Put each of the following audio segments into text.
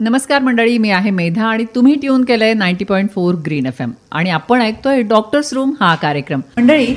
नमस्कार मंडळी मी आहे मेधा आणि तुम्ही ट्यून केलंय ninety point four Green F M. आणि आपण ऐकतोय डॉक्टर्स रूम हा कार्यक्रम. मंडळी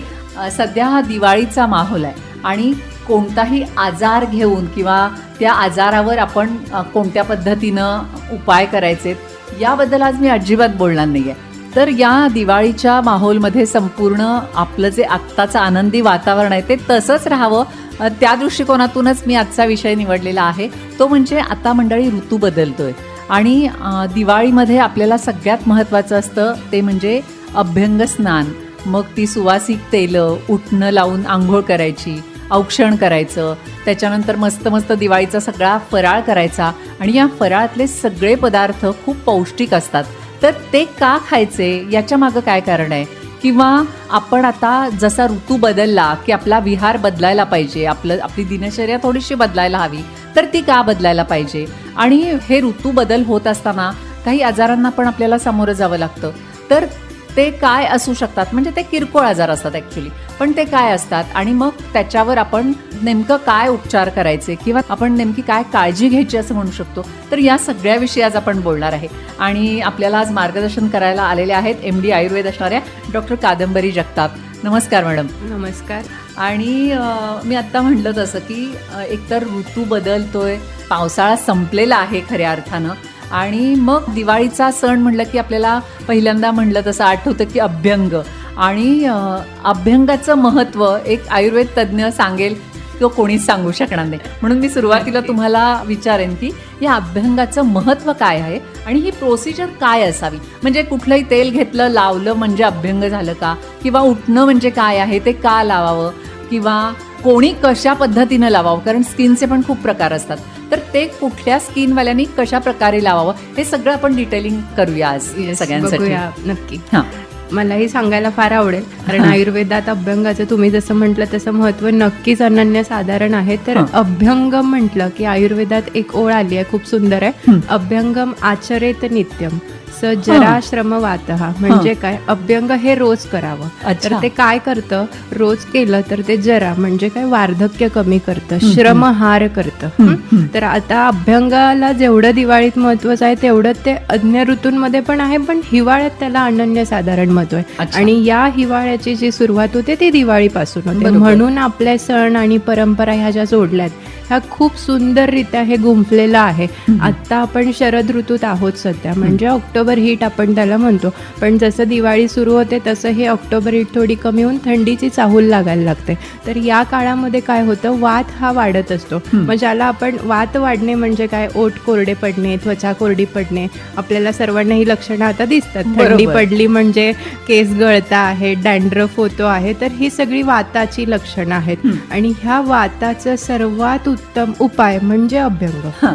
सध्या हा दिवाळीचा माहोल आहे आणि कोणताही आजार घेऊन किंवा त्या आजारावर आपण कोणत्या पद्धतीनं उपाय करायचे याबद्दल आज मी अजिबात बोलणार नाही आहे तर या दिवाळीच्या माहोलमध्ये संपूर्ण आपलं जे आत्ताचं आनंदी वातावरण आहे ते तसंच राहावं त्या दृष्टिकोनातूनच मी आजचा विषय निवडलेला आहे. तो म्हणजे आता मंडळी ऋतू बदलतोय. आणि दिवाळीमध्ये आपल्याला सगळ्यात महत्त्वाचं असतं ते म्हणजे अभ्यंग स्नान. मग ती सुवासिक तेलं उठणं लावून आंघोळ करायची औक्षण करायचं. त्याच्यानंतर मस्त मस्त दिवाळीचा सगळा फराळ करायचा. आणि या फराळातले सगळे पदार्थ खूप पौष्टिक असतात. तर ते का खायचे? याच्या मागं काय कारण आहे? किंवा आपण आता जसा ऋतू बदलला की आपला विहार बदलायला पाहिजे आपलं आपली दिनचर्या थोडीशी बदलायला हवी तर ती का बदलायला पाहिजे? आणि हे ऋतू बदल होत असताना काही आजारांना पण आपल्याला सामोरं जावं लागतं. तर ते काय असू शकतात? म्हणजे ते किरकोळ आजार असतात ॲक्च्युली पण ते काय असतात? आणि मग त्याच्यावर आपण नेमकं काय उपचार करायचे? किंवा आपण नेमकी काय काळजी घ्यायची असं म्हणू शकतो? तर या सगळ्याविषयी आज आपण बोलणार आहे. आणि आपल्याला आज मार्गदर्शन करायला आलेले आहेत एम डी आयुर्वेद असणाऱ्या डॉक्टर कादंबरी जगताप. नमस्कार मॅडम. नमस्कार. आणि मी आत्ता म्हटलं तसं की एकतर ऋतू बदलतोय पावसाळा संपलेला आहे खऱ्या अर्थानं. आणि मग दिवाळीचा सण म्हटलं की आपल्याला पहिल्यांदा म्हणलं तसं आठवतं की अभ्यंग. आणि अभ्यंगाचं महत्त्व एक आयुर्वेद तज्ज्ञ सांगेल तो कोणीच सांगू शकणार नाही. म्हणून मी सुरुवातीला तुम्हाला विचारेन की या अभ्यंगाचं महत्त्व काय आहे आणि ही प्रोसिजर काय असावी? म्हणजे कुठलंही तेल घेतलं लावलं म्हणजे अभ्यंग झालं का? किंवा उठणं म्हणजे काय आहे? ते का लावावं? किंवा कोणी कशा पद्धतीनं लावावं? कारण स्किनचे पण खूप प्रकार असतात. तर ते कुठल्या स्किनवाल्यांनी कशा प्रकारे लावावं हे सगळं आपण डिटेलिंग करूया आज सगळ्यांसाठी. नक्की. हां. मलाही सांगायला फार आवडेल. कारण आयुर्वेदात अभ्यंगाचं तुम्ही जसं म्हटलं तसं महत्त्व नक्कीच अनन्यसाधारण आहे. तर. अभ्यंगम म्हटलं की आयुर्वेदात एक ओळ आली आहे खूप सुंदर आहे. अभ्यंगम आचरेत नित्यम स जरा श्रम वातहा म्हणजे काय? अभ्यंग हे रोज करावं. तर ते काय करतं? रोज केलं तर ते जरा म्हणजे काय? वार्धक्य कमी करतं. श्रमहार करतं? तर आता अभ्यंगाला जेवढं दिवाळीत महत्वाचं आहे तेवढं ते अन्य ऋतूंमध्ये पण आहे पण हिवाळ्यात त्याला अनन्यसाधारण अच्छा. आणि या हिवाळ्याची जी सुरुवात होते ती दिवाळीपासून होते. म्हणून आपले सण आणि परंपरा ह्या ज्या जोडल्यात ह्या खूप सुंदररित्या हे गुंफलेलं आहे. आता आपण शरद ऋतूत आहोत सध्या. म्हणजे ऑक्टोबर हीट आपण त्याला म्हणतो. पण जसं दिवाळी सुरू होते तसं हे ऑक्टोबर हीट थोडी कमी होऊन थंडीची चाहूल लागायला लागते. तर या काळामध्ये काय होतं? वात हा वाढत असतो. मग ज्याला आपण वात वाढणे म्हणजे काय? ओठ कोरडे पडणे त्वचा कोरडी पडणे आपल्याला सर्वांना ही लक्षणं आता दिसतात. थंडी. पडली म्हणजे केस गळता आहे डॅन्ड्रफ होतो आहे. तर ही सगळी वाताची लक्षणं आहेत. आणि ह्या वाताचं सर्वात उत्तम उपाय म्हणजे अभ्यंग. हां.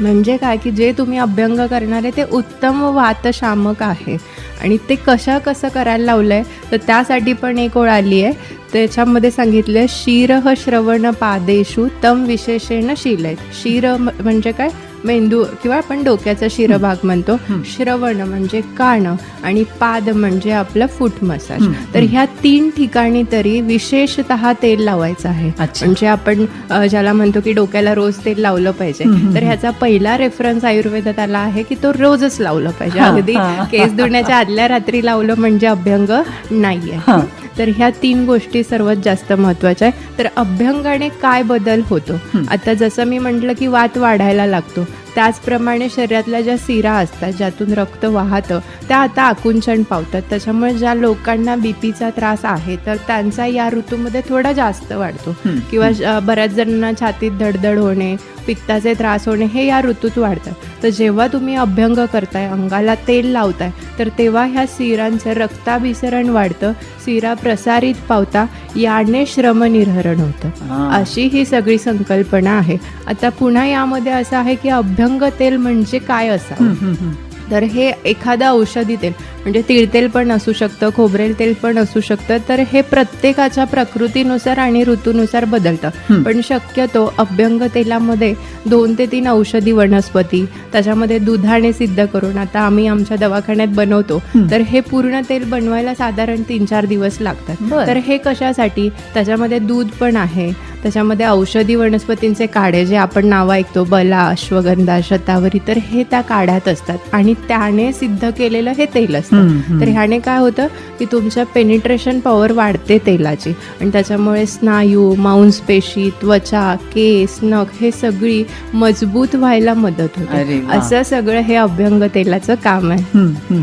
म्हणजे काय? की जे तुम्ही अभ्यंग करणार आहे ते उत्तम वातशामक आहे. आणि ते कशा कसं करायला लावलंय? तर त्यासाठी पण एक ओळ आली आहे. त्याच्यामध्ये सांगितलं शिरह श्रवण पादेशु तम विशेषेण शीलयत. शिर म्हणजे काय? मेंदू किंवा आपण डोक्याचा शिरभाग म्हणतो. श्रवण म्हणजे कान आणि पाद म्हणजे आपलं फूट मसाज. तर ह्या तीन ठिकाणी तरी विशेषतः तेल लावायचं आहे. म्हणजे आपण ज्याला म्हणतो की डोक्याला रोज तेल लावलं पाहिजे. तर ह्याचा पहिला रेफरन्स आयुर्वेदात आला आहे की तो रोजच लावलं पाहिजे. अगदी. केस धुण्याच्या आदल्या रात्री लावलं म्हणजे अभ्यंग नाहीये. हा. तर ह्या तीन गोष्टी सर्वात जास्त महत्त्वाच्या आहे. तर अभ्यंगाने काय बदल होतो? आता जसं मी म्हटलं की वात वाढायला लागतो. त्याचप्रमाणे शरीरातल्या ज्या सिरा असतात ज्यातून रक्त वाहतं त्या आता आकुंचन पावतात. त्याच्यामुळे ज्या लोकांना बीपीचा त्रास आहे तर त्यांचा या ऋतूमध्ये थोडा जास्त वाढतो. किंवा बऱ्याच जणांना छातीत धडधड होणे पित्ताचे त्रास होणे हे या ऋतूत वाढतात. तर जेव्हा तुम्ही अभ्यंग करताय अंगाला तेल लावताय तर तेव्हा ह्या सिरांचं रक्ताभिसरण वाढतं सिरा प्रसारित पावता याने श्रमनिर्हरण होतं. अशी ही सगळी संकल्पना आहे. आता पुन्हा यामध्ये असं आहे की अभ्यंग तेल म्हणजे काय असावं हं. तर हे एखादं औषधी तेल म्हणजे तिळतेल पण असू शकतं खोबरेल तेल पण असू शकतं तर हे प्रत्येकाच्या प्रकृतीनुसार आणि ऋतूनुसार बदलतं. पण शक्यतो अभ्यंग तेलामध्ये दोन ते तीन औषधी वनस्पती त्याच्यामध्ये दुधाने सिद्ध करून आता आम्ही आमच्या दवाखान्यात बनवतो. तर हे पूर्ण तेल बनवायला साधारण तीन चार दिवस लागतात. तर हे कशासाठी त्याच्यामध्ये दूध पण आहे त्याच्यामध्ये औषधी वनस्पतींचे काढे जे आपण नाव ऐकतो बला अश्वगंधा शतावरी तर हे त्या काढ्यात असतात आणि त्याने सिद्ध केलेलं हे तेल असतं. तर ह्याने काय होतं की तुमच्या पेनिट्रेशन पॉवर वाढते तेलाची आणि त्याच्यामुळे स्नायू मांसपेशी त्वचा केस नख हे सगळी मजबूत व्हायला मदत होते. असं सगळं हे अभ्यंग तेलाचं काम आहे.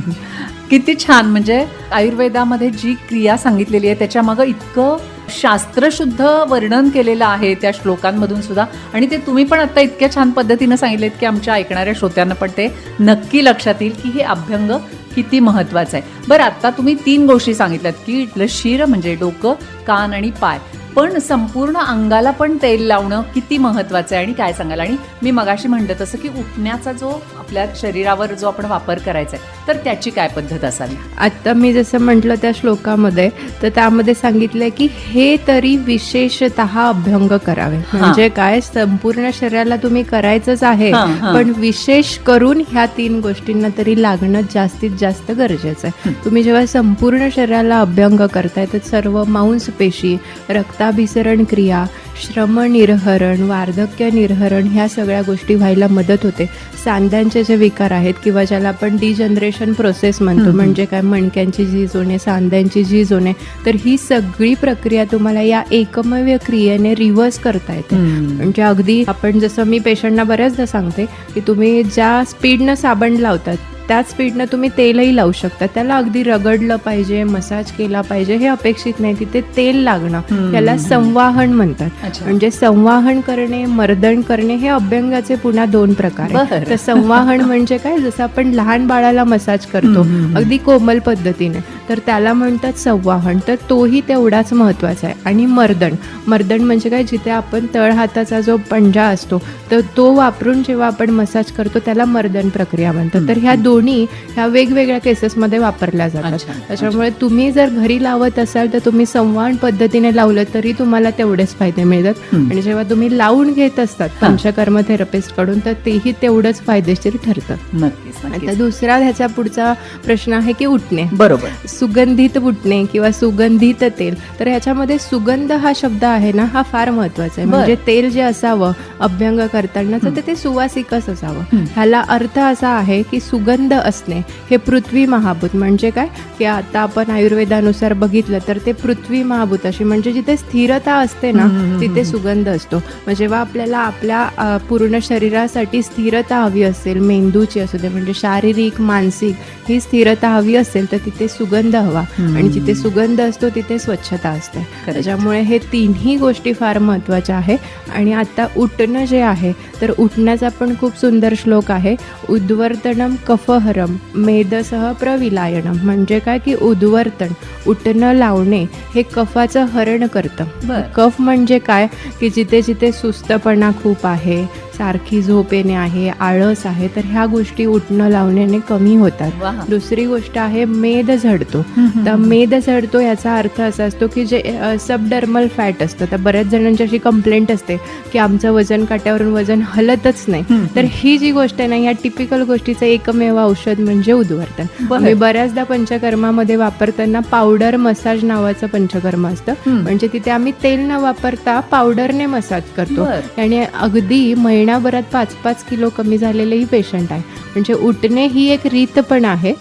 किती छान म्हणजे आयुर्वेदामध्ये जी क्रिया सांगितलेली आहे त्याच्या मागं इतकं शास्त्रशुद्ध वर्णन केलेलं आहे त्या श्लोकांमधून सुद्धा. आणि ते तुम्ही पण आत्ता इतक्या छान पद्धतीनं सांगितलेत की आमच्या ऐकणाऱ्या श्रोत्यांना पण ते नक्की लक्षात येईल की हे अभ्यंग किती महत्वाचं आहे. बरं आत्ता तुम्ही तीन गोष्टी सांगितल्यात की इथलं शिर म्हणजे डोकं कान आणि पाय. पण संपूर्ण अंगाला पण तेल लावणं किती महत्वाचं आहे आणि काय सांगाल? आणि मी मगाशी म्हणलं तसं की उठण्याचा जो आपल्या शरीरावर जो आपण वापर करायचा आहे तर त्याची काय पद्धत असावी? आत्ता मी जसं म्हटलं त्या श्लोकामध्ये तर त्यामध्ये सांगितलंय की हे तरी विशेषत अभ्यंग करावे. म्हणजे काय? संपूर्ण शरीराला तुम्ही करायचंच आहे. पण विशेष करून ह्या तीन गोष्टींना तरी लागणं जास्तीत जास्त गरजेचं आहे. तुम्ही जेव्हा संपूर्ण शरीराला अभ्यंग करताय तर सर्व मांसपेशी रक्ताभिसरण क्रिया श्रम निर्हरण वार्धक्य निर्हरण ह्या सगळ्या गोष्टी व्हायला मदत होते. सांध्यांचे जे विकार आहेत किंवा ज्याला आपण डिजनरेशन प्रोसेस म्हणतो म्हणजे काय मणक्यांची झीज होणे सांध्यांची झीज होणे तर ही सगळी प्रक्रिया तुम्हाला या एकमेव क्रियेने रिव्हर्स करता येते. म्हणजे अगदी आपण जसं मी पेशंटना बऱ्याचदा सांगते की तुम्ही ज्या स्पीडनं साबण लावतात त्याच स्पीडनं तुम्ही तेलही लावू शकता. त्याला अगदी रगडलं पाहिजे मसाज केला पाहिजे हे अपेक्षित नाही. तिथे तेल लागणं याला संवाहन म्हणतात. म्हणजे संवाहन करणे मर्दन करणे हे अभ्यंगाचे पुन्हा दोन प्रकार. तर संवाहन म्हणजे काय? जसं आपण लहान बाळाला मसाज करतो अगदी कोमल पद्धतीने तर त्याला म्हणतात संवाहन. तर तोही तेवढाच महत्त्वाचा आहे. आणि मर्दन मर्दन म्हणजे काय? जिथे आपण तळ हाताचा जो पंजा असतो तर तो वापरून जेव्हा आपण मसाज करतो त्याला मर्दन प्रक्रिया म्हणतात. तर ह्या दोन्ही ह्या वेगवेगळ्या केसेसमध्ये वापरल्या जातात. त्याच्यामुळे तुम्ही जर घरी लावत असाल तर तुम्ही संवाहन पद्धतीने लावलं तरी तुम्हाला तेवढेच फायदे मिळतात. आणि जेव्हा तुम्ही लावून घेत असतात पंचकर्म थेरपिस्टकडून तर तेही तेवढंच फायदेशीर ठरतं. नक्कीच आता दुसरा ह्याचा पुढचा प्रश्न आहे की उठणे. बरोबर. सुगंधित उठणे किंवा सुगंधित तेल तर ह्याच्यामध्ये सुगंध हा शब्द आहे ना हा फार महत्त्वाचा आहे. म्हणजे तेल जे असावं अभ्यंग करताना तर ते- ते सुवासिकच असावं. ह्याला अर्थ असा आहे की सुगंध असणे हे पृथ्वी महाभूत. म्हणजे काय? की आता आपण आयुर्वेदानुसार बघितलं तर ते पृथ्वी महाभूत अशी म्हणजे जिथे स्थिरता असते ना तिथे सुगंध असतो. मग जेव्हा आपल्याला आपल्या पूर्ण शरीरासाठी स्थिरता हवी असेल मेंदूची असू दे म्हणजे शारीरिक मानसिक ही स्थिरता हवी असेल तर तिथे सुगंध हवा. आणि जिथे सुगंध असतो तिथे स्वच्छता असते. त्याच्यामुळे हे तिन्ही गोष्टी फार महत्त्वाच्या आहे. आणि आता उठणं जे आहे तर उठण्याचा पण खूप सुंदर श्लोक आहे. उद्वर्तनम कफहरम मेदसह प्रविलायनम म्हणजे काय की उद्वर्तन उठणं लावणे हे कफाचं हरण करतं. कफ म्हणजे काय की जिथे जिथे सुस्तपणा खूप आहे सारखी झोप येणे आहे आळस आहे तर ह्या गोष्टी उठणं लावण्याने कमी होतात. दुसरी गोष्ट आहे मेद झडतो. तर मेद झडतो याचा अर्थ असा असतो की जे सबडर्मल फॅट असतं. तर बऱ्याच जणांची अशी कंप्लेंट असते की आमचं वजन काट्यावरून वजन हलतच नाही. तर ही जी गोष्ट आहे ना या टिपिकल गोष्टीचं एकमेव औषध म्हणजे उद्वर्तन. मी बऱ्याचदा पंचकर्मामध्ये वापरताना पावडर मसाज नावाचं पंचकर्म असतं. म्हणजे तिथे आम्ही तेल न वापरता पावडरने मसाज करतो. आणि अगदी महिनाभरात पाच पाच किलो कमी झालेलेही पेशंट आहे. म्हणजे उठणे ही एक रीत पण आहे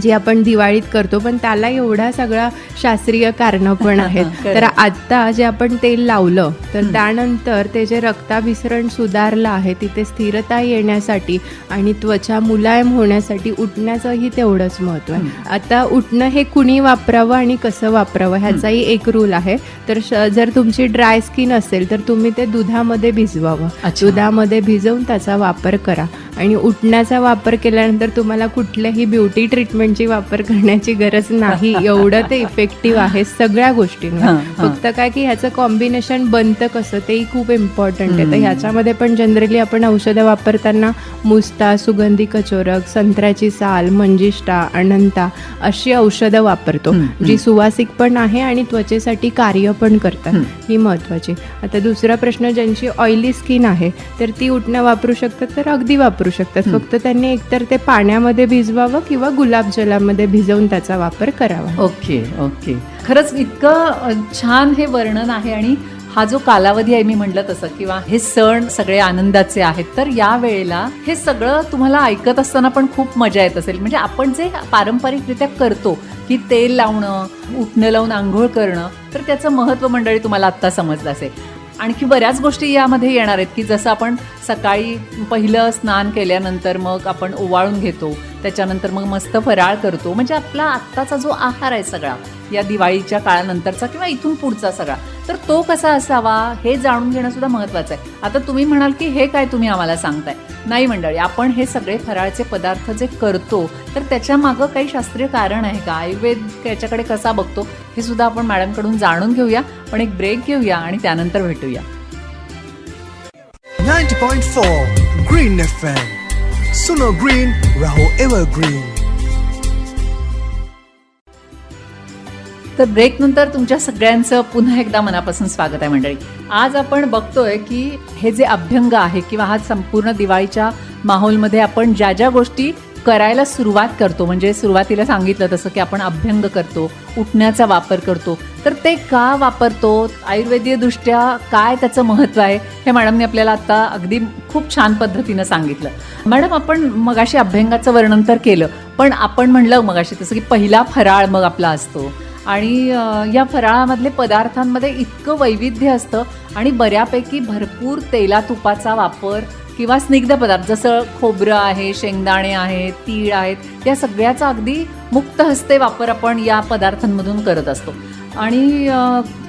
जी आपण दिवाळीत करतो पण त्याला एवढा सगळा शास्त्रीय कारण पण आहेत. तर आता जे आपण तेल लावलं तर त्यानंतर ते जे रक्ताभिसरण सुधारलं आहे तिथे स्थिरता येण्यासाठी आणि त्वचा मुलायम होण्यासाठी उठण्याचंही तेवढंच महत्त्व आहे. आता उठणं हे कुणी वापरावं आणि कसं वापरावं ह्याचाही एक रूल आहे. तर जर तुमची ड्राय स्किन असेल तर तुम्ही ते दुधामध्ये भिजवावं. अच्छा. दुधामध्ये भिजवून त्याचा वापर करा. आणि उठण्याचा वापर केल्यानंतर तुम्हाला कुठल्याही ब्युटी ट्रीटमेंटची वापर करण्याची गरज नाही. एवढं ते इफेक्टिव्ह आहे सगळ्या गोष्टींवर. हां. फक्त काय की ह्याचं कॉम्बिनेशन बनतं कसं तेही खूप इम्पॉर्टंट आहे. तर ह्याच्यामध्ये पण जनरली आपण औषधं वापरताना मुस्ता सुगंधी कचोरक संत्र्याची साल मंजिष्टा अनंता अशी औषधं वापरतो. जी सुवासिक पण आहे आणि त्वचेसाठी कार्य पण करतात. हं. ही महत्त्वाची. आता दुसरा प्रश्न ज्यांची ऑइली स्किन आहे तर ती उठणं वापरू शकतात तर अगदी वापरू शकतात. फक्त त्यांनी एकतर ते पाण्यामध्ये भिजवावं किंवा गुलाबजलामध्ये भिजवून त्याचा वापर करावा. Okay okay. खरंच इतकं छान हे वर्णन आहे आणि हा जो कालावधी आहे मी म्हटलं तसं किंवा हे सण सगळे आनंदाचे आहेत तर या वेळेला हे सगळं तुम्हाला ऐकत असताना पण खूप मजा येत असेल. म्हणजे आपण जे पारंपरिकरित्या करतो की तेल लावणं उठणं लावून आंघोळ करणं तर त्याचं महत्त्व मंडळी तुम्हाला आत्ता समजलं असेल. आणखी बऱ्याच गोष्टी यामध्ये येणार आहेत की जसं आपण सकाळी पहिलं स्नान केल्यानंतर मग आपण ओवाळून घेतो. त्याच्यानंतर मग मस्त फराळ करतो. म्हणजे आपला आत्ताचा जो आहार आहे सगळा या दिवाळीच्या काळानंतरचा किंवा इथून पुढचा सगळा तर तो कसा असावा हे जाणून घेणं सुद्धा महत्त्वाचं आहे. आता तुम्ही म्हणाल की हे काय तुम्ही आम्हाला सांगताय? नाही मंडळी आपण हे सगळे फराळचे पदार्थ जे करतो तर त्याच्या मागं काही शास्त्रीय कारण आहे का? आयुर्वेद याच्याकडे कसा बघतो हे सुद्धा आपण मॅडमकडून जाणून घेऊया पण एक ब्रेक घेऊया आणि त्यानंतर भेटूया. 90.4 Green FM. Suno green Raho Evergreen. तर ब्रेक नंतर तुमच्या सगळ्यांचं पुन्हा एकदा मनापासून स्वागत आहे मंडळी आज आपण बघतोय की हे जे अभ्यंग आहे किंवा हा संपूर्ण दिवाळीच्या माहोलमध्ये आपण ज्या ज्या गोष्टी करायला सुरुवात करतो. म्हणजे सुरुवातीला सांगितलं तसं की आपण अभ्यंग करतो उठण्याचा वापर करतो. तर ते का वापरतो? आयुर्वेदीयदृष्ट्या काय त्याचं महत्त्व आहे? हे मॅडमने आपल्याला आता अगदी खूप छान पद्धतीनं सांगितलं. मॅडम आपण मगाशी अभ्यंगाचं वर्णन तर केलं पण आपण म्हणलं मगाशी तसं की पहिला फराळ मग आपला असतो. आणि या फराळामधले पदार्थांमध्ये इतकं वैविध्य असतं आणि बऱ्यापैकी भरपूर तेला तुपाचा वापर किंवा स्निग्ध पदार्थ जसं खोबरं आहे शेंगदाणे आहेत तीळ आहेत या सगळ्याचा अगदी मुक्त हस्ते वापर आपण या पदार्थांमधून करत असतो. आणि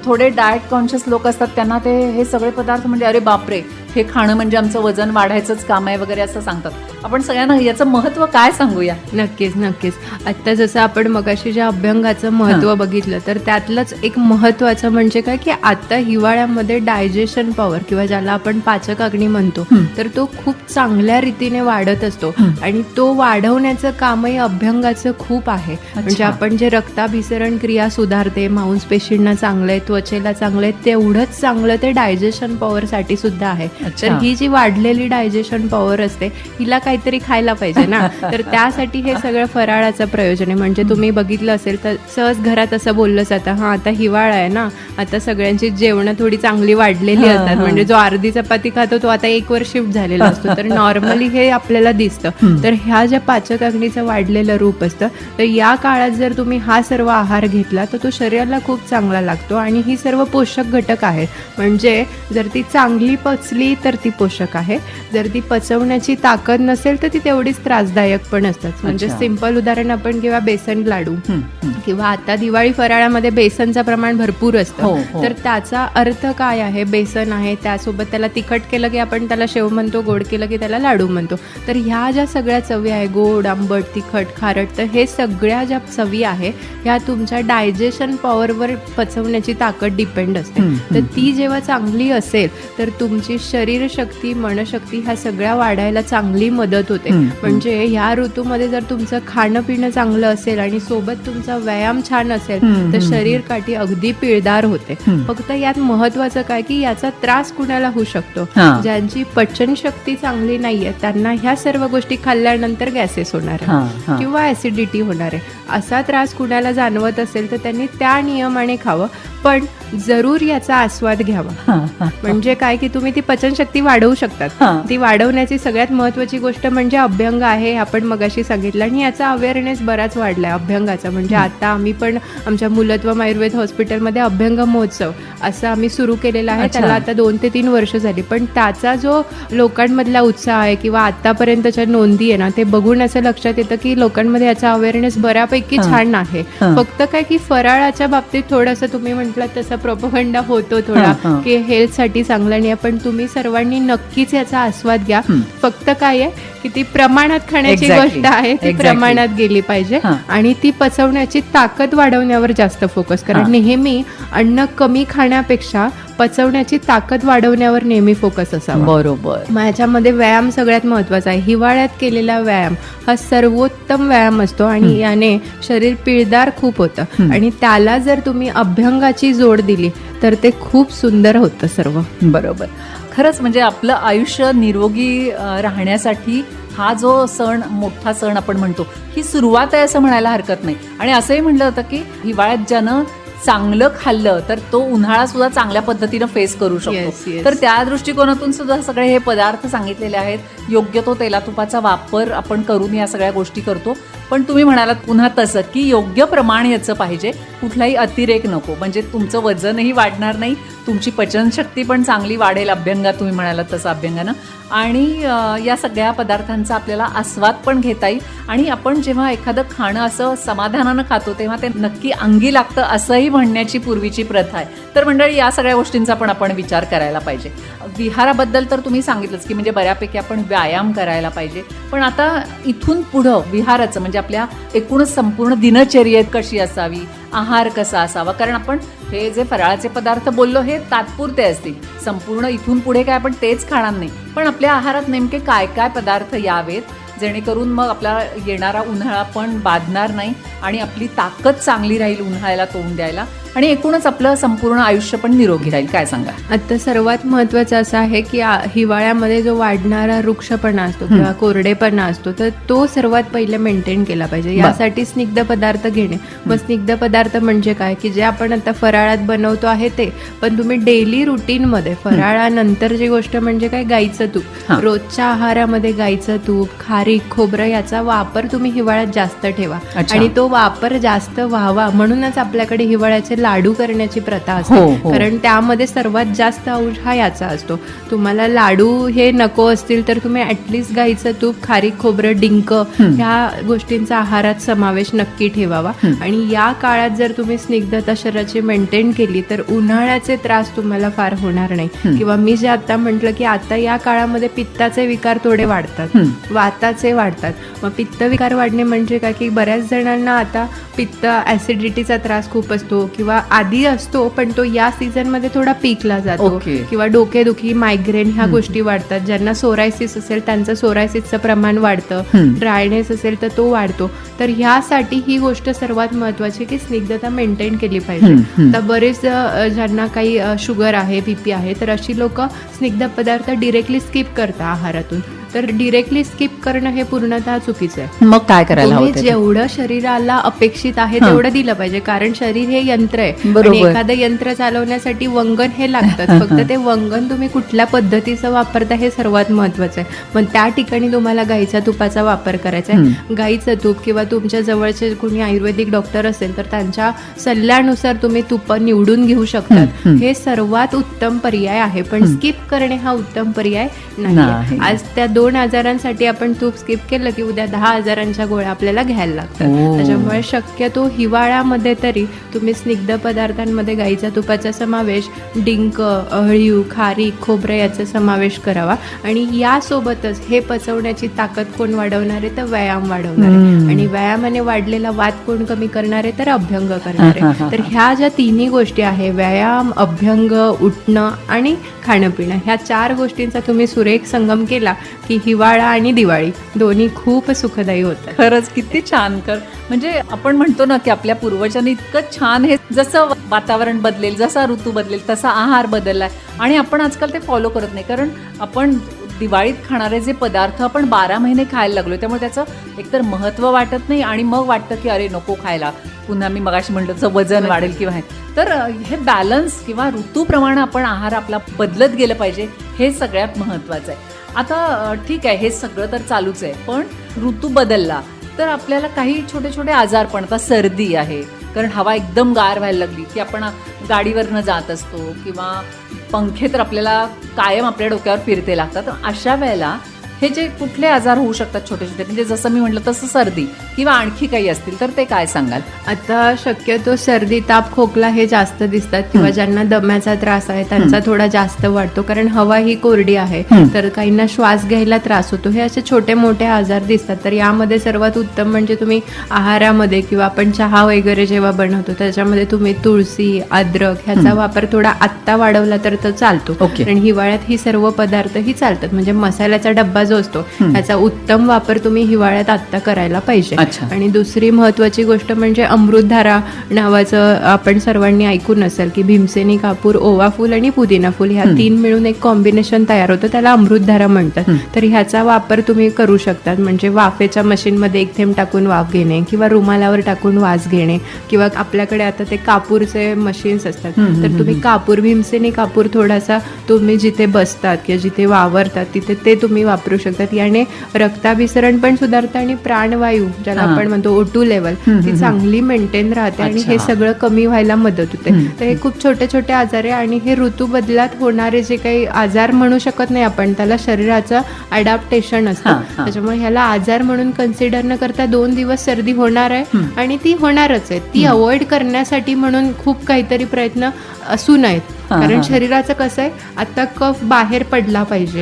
थोडे डाएट कॉन्शियस लोक असतात त्यांना ते हे सगळे पदार्थ म्हणजे अरे बापरे हे खाणं म्हणजे आमचं वजन वाढायचंच काम आहे वगैरे असं सांगतात. आपण सगळ्यांना याचं महत्त्व काय सांगूया? नक्कीच नक्कीच. आत्ता जसं आपण मगाशी ज्या अभ्यंगाचं महत्त्व बघितलं तर त्यातलंच एक महत्त्वाचं म्हणजे काय की आता हिवाळ्यामध्ये डायजेशन पॉवर किंवा ज्याला आपण पाचक अग्नी म्हणतो. तर तो खूप चांगल्या रीतीने वाढत असतो. आणि तो वाढवण्याचं कामही अभ्यंगाचं खूप आहे. म्हणजे आपण जे रक्ताभिसरण क्रिया सुधारते मांसपेशींना चांगलं आहे त्वचेला चांगलं आहे तेवढंच चांगलं ते डायजेशन पॉवरसाठी सुद्धा आहे. तर ही जी वाढलेली डायजेशन पॉवर असते हिला काहीतरी खायला पाहिजे ना. तर त्यासाठी हे सगळं फराळाचं प्रयोजन आहे. म्हणजे तुम्ही बघितलं असेल तर सहज घरात असं बोललं जातं हां आता हिवाळा आहे ना. आता सगळ्यांची जेवणं थोडी चांगली वाढलेली असतात. म्हणजे जो अर्धी चपाती खातो तो आता एक वर शिफ्ट झालेला असतो. तर नॉर्मली हे आपल्याला दिसतं. तर ह्या ज्या पाचक अग्नीचं वाढलेलं रूप असतं तर या काळात जर तुम्ही हा सर्व आहार घेतला तर तो शरीराला खूप चांगला लागतो. आणि ही सर्व पोषक घटक आहेत. म्हणजे जर ती चांगली पचली तर ती पोषक आहे. जर ती पचवण्याची ताकद नसेल तर ती तेवढीच त्रासदायक पण असतात. म्हणजे. सिंपल उदाहरण आपण किंवा बेसन लाडू. हं, हं. किंवा आता दिवाळी फराळामध्ये बेसनचं प्रमाण भरपूर हो, असतं हो. तर त्याचा अर्थ काय आहे? बेसन आहे त्यासोबत त्याला तिखट केलं की आपण त्याला शेव म्हणतो गोड केलं की त्याला लाडू म्हणतो. तर ह्या ज्या सगळ्या चवी आहे गोड आंबट तिखट खारट तर हे सगळ्या ज्या चवी आहे ह्या तुमच्या डायजेशन पॉवरवर पचवण्याची ताकद डिपेंड असते. तर ती जेव्हा चांगली असेल तर तुमची शरीरशक्ती मनशक्ती ह्या सगळ्या वाढायला चांगली मदत होते. म्हणजे ह्या ऋतूमध्ये जर तुमचं खाणं पिणं चांगलं असेल आणि सोबत तुमचा व्यायाम छान असेल तर शरीर काठी अगदी पिळदार होते. फक्त यात महत्वाचं काय की याचा त्रास कुणाला होऊ शकतो. ज्यांची पचन शक्ती चांगली नाहीये त्यांना ह्या सर्व गोष्टी खाल्ल्यानंतर गॅसेस होणार आहे. किंवा ऍसिडिटी होणार आहे. असा त्रास कुणाला जाणवत असेल तर त्यांनी त्या नियमाने खावं. पण जरूर याचा आस्वाद घ्यावा. म्हणजे काय की तुम्ही ती पचनशक्ती वाढवू. शकतात ती वाढवण्याची सगळ्यात महत्वाची गोष्ट म्हणजे अभ्यंग आहे आपण मगाशी सांगितलं आणि याचा अवेअरनेस बराच वाढलाय अभ्यंगाचा म्हणजे आता आम्ही पण आमच्या मुलत्वम आयुर्वेद हॉस्पिटलमध्ये अभ्यंग महोत्सव असं आम्ही सुरू केलेला आहे. त्याला आता दोन ते तीन वर्ष झाली पण त्याचा जो लोकांमधला उत्साह आहे किंवा आतापर्यंतच्या नोंदी आहे ना ते बघून असं लक्षात येतं की लोकांमध्ये याचा अवेअरनेस बऱ्यापैकी. छान आहे. फक्त काय की फराळाच्या बाबतीत थोडंसं तुम्ही म्हटलं तसं प्रोपगंडा होतो थोडा. की हेल्थसाठी चांगलं नाही पण तुम्ही सर्वांनी नक्कीच याचा आस्वाद घ्या. फक्त काय आहे की ती प्रमाणात खाण्याची. गोष्ट आहे ती. प्रमाणात गेली पाहिजे. आणि ती पचवण्याची ताकद वाढवण्यावर जास्त फोकस करा हा. नेहमी अन्न कमी खाण्यापेक्षा पचवण्याची ताकद वाढवण्यावर नेहमी फोकस असावा. बरोबर. मग ह्याच्यामध्ये व्यायाम सगळ्यात महत्त्वाचा आहे. हिवाळ्यात केलेला व्यायाम हा सर्वोत्तम व्यायाम असतो आणि याने शरीर पिळदार खूप होतं. आणि त्याला जर तुम्ही अभ्यंगाची जोड दिली तर ते खूप सुंदर होतं सर्व. बरोबर. खरंच म्हणजे आपलं आयुष्य निरोगी राहण्यासाठी हा जो सण मोठा सण आपण म्हणतो ही सुरुवात आहे असं म्हणायला हरकत नाही. आणि असंही म्हणलं होतं की हिवाळ्यात ज्यानं चांगलं खाल्लं तर तो उन्हाळा सुद्धा चांगल्या पद्धतीनं फेस करू Yes, शकतो. yes. तर त्या दृष्टिकोनातून सुद्धा सगळे हे पदार्थ सांगितलेले आहेत. योग्य तो तेला तुपाचा वापर आपण करून या सगळ्या गोष्टी करतो. पण तुम्ही म्हणालात पुन्हा तसं की योग्य प्रमाण याचं पाहिजे. कुठलाही अतिरेक नको. म्हणजे तुमचं वजनही वाढणार नाही तुमची पचनशक्ती पण चांगली वाढेल अभ्यंगात तुम्ही म्हणालात तसं अभ्यंगानं. आणि या सगळ्या पदार्थांचा आपल्याला आस्वाद पण घेता येईल. आणि आपण जेव्हा एखादं खाणं असं समाधानानं खातो तेव्हा ते नक्की अंगी लागतं असंही म्हणण्याची पूर्वीची प्रथा आहे. तर मंडळी या सगळ्या गोष्टींचा पण आपण विचार करायला पाहिजे. विहाराबद्दल तर तुम्ही सांगितलंच की म्हणजे बऱ्यापैकी आपण व्यायाम करायला पाहिजे. पण आता इथून पुढं विहाराचं म्हणजे म्हणजे आपल्या एकूणच संपूर्ण दिनचर्येत कशी असावी आहार कसा असावा? कारण आपण हे जे फराळाचे पदार्थ बोललो हे तात्पुरते असतील. संपूर्ण इथून पुढे काय आपण तेच खाणार नाही. पण आपल्या आहारात नेमके काय काय पदार्थ यावेत जेणेकरून मग आपला येणारा उन्हाळा पण बाधणार नाही आणि आपली ताकद चांगली राहील उन्हाळ्याला तोंड द्यायला. आणि एकूणच आपलं संपूर्ण आयुष्य पण निरोगी राहील काय सांगा? आता सर्वात महत्वाचं असं आहे की हिवाळ्यामध्ये जो वाढणारा वृक्षपणा असतो किंवा कोरडेपणा असतो तर तो सर्वात पहिले मेंटेन केला पाहिजे. यासाठी स्निग्ध पदार्थ घेणे. मग स्निग्ध पदार्थ म्हणजे काय? की जे आपण आता फराळात बनवतो आहे ते. पण तुम्ही डेली रुटीनमध्ये फराळानंतर जी गोष्ट म्हणजे काय? गाईचं. तूप. रोजच्या आहारामध्ये गाईचं तूप खारीक खोबरं याचा वापर तुम्ही हिवाळ्यात जास्त ठेवा. आणि तो वापर जास्त व्हावा म्हणूनच आपल्याकडे हिवाळ्याचे लाडू करण्याची प्रथा हो, असते. हो. कारण त्यामध्ये सर्वात जास्त अंश हा याचा असतो. तुम्हाला लाडू हे नको असतील तर तुम्ही ऍटलिस्ट गाईचं तूप खारीक खोबरं डिंक ह्या गोष्टींचा आहारात समावेश नक्की ठेवावा. आणि या काळात जर तुम्ही स्निग्धता शरीराची मेंटेन केली तर उन्हाळ्याचे त्रास तुम्हाला फार होणार नाही. किंवा मी जे आता म्हटलं की आता या काळामध्ये पित्ताचे विकार थोडे वाढतात. वाताचे वाढतात. मग पित्त विकार वाढणे म्हणजे काय? की बऱ्याच जणांना आता पित्त ऍसिडिटीचा त्रास खूप असतो किंवा आधी असतो पण तो या सीझनमध्ये थोडा पीकला जातो. किंवा डोकेदुखी मायग्रेन ह्या गोष्टी वाढतात. ज्यांना सोरायसिस असेल त्यांचं सोरायसिसचं प्रमाण वाढतं. ड्रायनेस असेल तर तो वाढतो. तर ह्यासाठी ही गोष्ट सर्वात महत्वाची की स्निग्धता मेंटेन केली पाहिजे. तर बरेच ज्यांना काही शुगर आहे बीपी आहे तर अशी लोक स्निग्ध पदार्थ डिरेक्टली स्किप करतात आहारातून. तर डिरेक्टली स्किप करणं हे पूर्णतः चुकीचं आहे. मग काय करायला तुम्ही हवं? जेवढं शरीराला अपेक्षित आहे. तेवढं दिलं पाहिजे कारण शरीर हे यंत्र आहे. आणि एखादं यंत्र चालवण्यासाठी वंगण हे लागतं फक्त ते वंगण तुम्ही कुठल्या पद्धतीचं वापरता हे सर्वात महत्वाचं आहे. पण त्या ठिकाणी तुम्हाला गाईच्या तुपाचा वापर करायचा आहे. गाईचं तूप किंवा तुमच्या जवळचे कोणी आयुर्वेदिक डॉक्टर असेल तर त्यांच्या सल्ल्यानुसार तुम्ही तुप निवडून घेऊ शकतात हे सर्वात उत्तम पर्याय आहे. पण स्किप करणे हा उत्तम पर्याय नाही. नाही. आज त्या दोन आजारांसाठी आपण तूप स्किप केलं की उद्या दहा आजारांच्या गोळ्या आपल्याला घ्यायला लागतात. ओ. त्याच्यामुळे शक्यतो हिवाळ्यामध्ये तरी तुम्ही स्निग्ध पदार्थांमध्ये गाईच्या तुपाचा समावेश डिंक अळीव खारीक खोबरं याचा समावेश करावा. आणि यासोबतच हे पचवण्याची ताकद कोण वाढवणार आहे तर व्यायाम वाढवणार. आहे आणि व्यायामाने वाढलेला वात कोण कमी करणार आहे तर अभ्यंग करणार. हा, हा, हा. आहे तर ह्या ज्या तिन्ही गोष्टी आहे व्यायाम अभ्यंग उठणं आणि खाणं पिणं ह्या चार गोष्टींचा तुम्ही सुरेख संगम केला की हिवाळा आणि दिवाळी दोन्ही खूप सुखदायी होतात. खरंच किती छान. कर म्हणजे आपण म्हणतो ना की आपल्या पूर्वजांनी इतकं छान हे जसं वातावरण बदलेल जसा ऋतू बदलेल तसा आहार बदललाय. आणि आपण आजकाल ते फॉलो करत नाही. कारण आपण दिवाळीत खाणारे जे पदार्थ आपण बारा महिने खायला लागलो त्यामुळे त्याचं एकतर महत्त्व वाटत नाही आणि मग वाटतं की अरे नको खायला. पुन्हा मी मगाशी म्हटलं तसं वजन वाढेल किंवा तर हे बॅलन्स किंवा ऋतूप्रमाणे आपण आहार आपला बदलत गेलं पाहिजे हे सगळ्यात महत्त्वाचं आहे. आता ठीक आहे हे सगळं तर चालूच आहे पण ऋतू बदलला तर आपल्याला काही छोटे छोटे आजार पण आता सर्दी आहे कारण हवा एकदम गार व्हायला लागली की आपण गाडीवरनं जात असतो किंवा पंखे तर आपल्याला कायम आपल्या डोक्यावर फिरते लागतात तर अशा वेळेला हे जे कुठले आजार होऊ शकतात छोटे छोटे म्हणजे जसं मी म्हटलं तसं सर्दी किंवा आणखी काही असतील तर ते काय सांगाल? आता शक्यतो सर्दी ताप खोकला हे जास्त दिसतात किंवा ज्यांना दम्याचा त्रास आहे त्यांचा थोडा जास्त वाटतो कारण हवा ही कोरडी आहे. तर काहींना श्वास घ्यायला त्रास होतो. हे असे छोटे मोठे आजार दिसतात. तर यामध्ये सर्वात उत्तम म्हणजे तुम्ही आहारामध्ये किंवा आपण चहा वगैरे जेव्हा बनवतो त्याच्यामध्ये तुम्ही तुळसी अद्रक ह्याचा वापर थोडा आत्ता वाढवला तर तो चालतो. कारण हिवाळ्यात ही सर्व पदार्थ ही चालतात. म्हणजे मसाल्याचा डब्बा जो असतो ह्याचा उत्तम वापर तुम्ही हिवाळ्यात आत्ता करायला पाहिजे. आणि दुसरी महत्वाची गोष्ट म्हणजे अमृतधारा नावाचं आपण सर्वांनी ऐकून असेल की भीमसेनी कापूर ओवा फूल आणि पुदिना फूल ह्या तीन मिळून एक कॉम्बिनेशन तयार होतं. त्याला अमृतधारा म्हणतात. तर ह्याचा वापर तुम्ही करू शकतात. म्हणजे वाफेच्या मशीनमध्ये एक थेंब टाकून वाफ घेणे किंवा रुमालावर टाकून वास घेणे किंवा आपल्याकडे आता ते कापूरचे मशीन्स असतात. तर तुम्ही कापूर भीमसेनी कापूर थोडासा तुम्ही जिथे बसतात किंवा जिथे वावरतात तिथे ते तुम्ही वापरू शकतात. याने रक्ताभिसरण पण सुधारतं आणि प्राणवायू ज्याला. आपण म्हणतो ओटू लेवल ती चांगली मेंटेन राहते आणि हे. सगळं कमी व्हायला मदत होते. तर हे खूप छोटे छोटे आजार आहे आणि हे ऋतू बदलात होणारे जे काही आजार म्हणू शकत नाही आपण त्याला शरीराचं अडॅप्टेशन असतं. त्याच्यामुळे ह्याला आजार म्हणून कन्सिडर न करता दोन दिवस सर्दी होणार आहे आणि ती होणारच आहे. ती अवॉइड करण्यासाठी म्हणून खूप काहीतरी प्रयत्न असू नयेत कारण. शरीराचं कसं आहे आता कफ बाहेर पडला पाहिजे.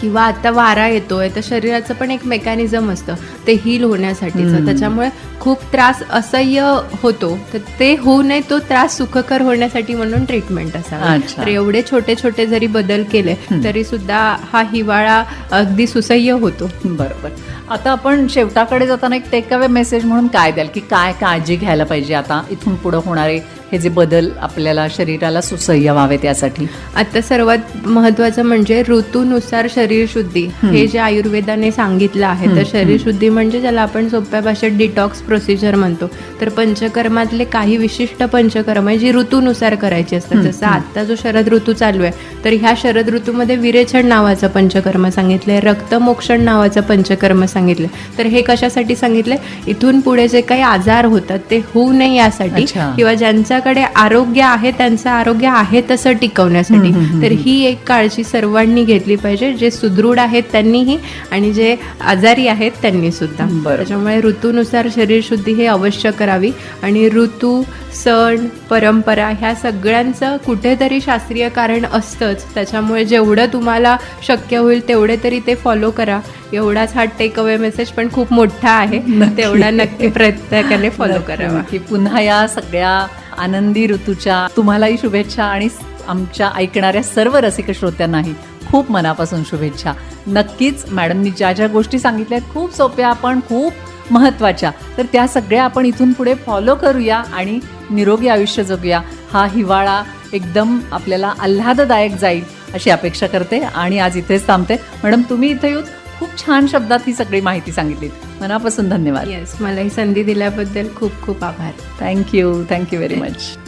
किंवा आता वारा येतोय तर शरीराचं पण एक मेकॅनिझम असतं ते हील होण्यासाठीचं. त्याच्यामुळे खूप त्रास असह्य होतो तर ते होऊ नये तो त्रास सुखकर होण्यासाठी म्हणून ट्रीटमेंट असावा. अच्छा. तर एवढे छोटे छोटे जरी बदल केले तरी सुद्धा हा हिवाळा अगदी सुसह्य होतो. बरोबर. आता आपण शेवटाकडे जाताना एक टेक अवे मेसेज म्हणून काय द्याल? की काय काळजी घ्यायला पाहिजे आता इथून पुढे होणारे हे जे बदल आपल्याला शरीराला सुसह्य व्हावे त्यासाठी आता सर्वात महत्वाचं म्हणजे ऋतूनुसार शरीर शुद्धी. हे जे आयुर्वेदाने सांगितलं आहे तर शरीर शुद्धी म्हणजे ज्याला आपण सोप्या भाषेत डिटॉक्स प्रोसिजर म्हणतो. तर पंचकर्मातले काही विशिष्ट पंचकर्म आहे जी ऋतूनुसार करायची असतात. जसं आता जो शरद ऋतू चालू आहे तर ह्या शरद ऋतूमध्ये विरेचन नावाचं पंचकर्म सांगितलंय रक्तमोक्षण नावाचं पंचकर्म सांगितलंय. तर हे कशासाठी सांगितलंय? इथून पुढे जे काही आजार होतात ते होऊ नये यासाठी. किंवा ज्यांच्याकडे आरोग्य आहे त्यांचं आरोग्य आहे तसं टिकवण्यासाठी. तर ही एक काळजी सर्वांनी घेतली पाहिजे. जे सुदृढ आहेत त्यांनीही आणि जे आजारी आहेत त्यांनी सुद्धा. त्याच्यामुळे ऋतूनुसार शरीर शुद्धी हे अवश्य करावी आणि ऋतू सण परंपरा ह्या सगळ्यांचं कुठेतरी शास्त्रीय कारण असतंच. त्याच्यामुळे जेवढं तुम्हाला शक्य होईल तेवढे तरी ते फॉलो करा. एवढाच हा टेक अवे मेसेज पण खूप मोठा आहे. तेवढा नक्की प्रत्येकाने फॉलो करावा. की पुन्हा या सगळ्या आनंदी ऋतूच्या तुम्हालाही शुभेच्छा आणि आमच्या ऐकणाऱ्या सर्व रसिक श्रोत्यांनाही खूप मनापासून शुभेच्छा. नक्कीच मॅडमनी ज्या ज्या गोष्टी सांगितल्या आहेत खूप सोप्या पण खूप महत्त्वाच्या. तर त्या सगळ्या आपण इथून पुढे फॉलो करूया आणि निरोगी आयुष्य जगूया. हा हिवाळा एकदम आपल्याला आल्हाददायक जाईल अशी अपेक्षा करते आणि आज इथेच थांबते. मॅडम तुम्ही इथे येऊन खूप छान शब्दात ही सगळी माहिती सांगितलीत मनापासून धन्यवाद. येस मला ही संधी दिल्याबद्दल खूप खूप आभार. Thank you thank you very much